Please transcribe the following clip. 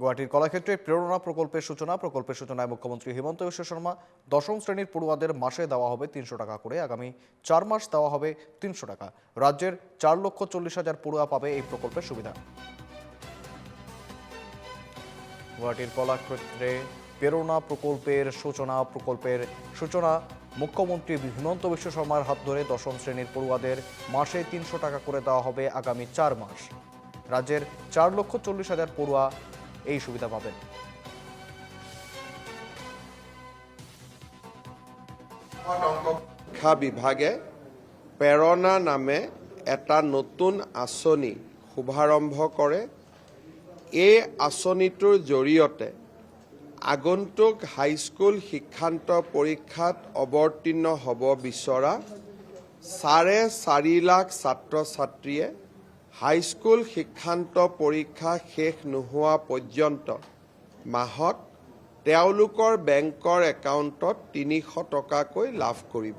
গুয়াহাটির কলাক্ষেত্রে প্রেরণা প্রকল্পের সূচনা, প্রকল্পের সূচনায় মুখ্যমন্ত্রী হিমন্ত বিশ্ব শর্মা দশম শ্রেণির পড়ুয়াদের মাসে দেওয়া হবে তিনশো টাকা করে, আগামী চার মাস দেওয়া হবে তিনশো টাকা। রাজ্যের চার লক্ষ চল্লিশ হাজার পড়ুয়া পাবে এই প্রকল্পের সুবিধা। গুয়াহাটির কলাক্ষেত্রে প্রেরণা প্রকল্পের সূচনা প্রকল্পের সূচনা, মুখ্যমন্ত্রী হিমন্ত বিশ্ব শর্মার হাত ধরে দশম শ্রেণির পড়ুয়াদের মাসে তিনশো টাকা করে দেওয়া হবে আগামী চার মাস। রাজ্যের চার লক্ষ চল্লিশ হাজার পড়ুয়া এই সুবিধা পাবেন। শিক্ষা বিভাগে প্ৰেৰণা নামে এটা নতুন আঁচনি শুভাৰম্ভ কৰে। এই আঁচনিটোৰ জৰিয়তে আগন্তুক হাইস্কুল শিক্ষান্ত পৰীক্ষাত অৱতীৰ্ণ হ'ব বিচৰা চাৰে চাৰি লাখ ছাত্ৰ ছাত্ৰীয়ে হাইস্কুল শিক্ষান্ত পৰীক্ষা শেষ নোহোৱা পৰ্যন্ত মাহত তেওঁলোকৰ বেংকৰ একাউণ্টত তিনিশ টকাকৈ লাভ কৰিব।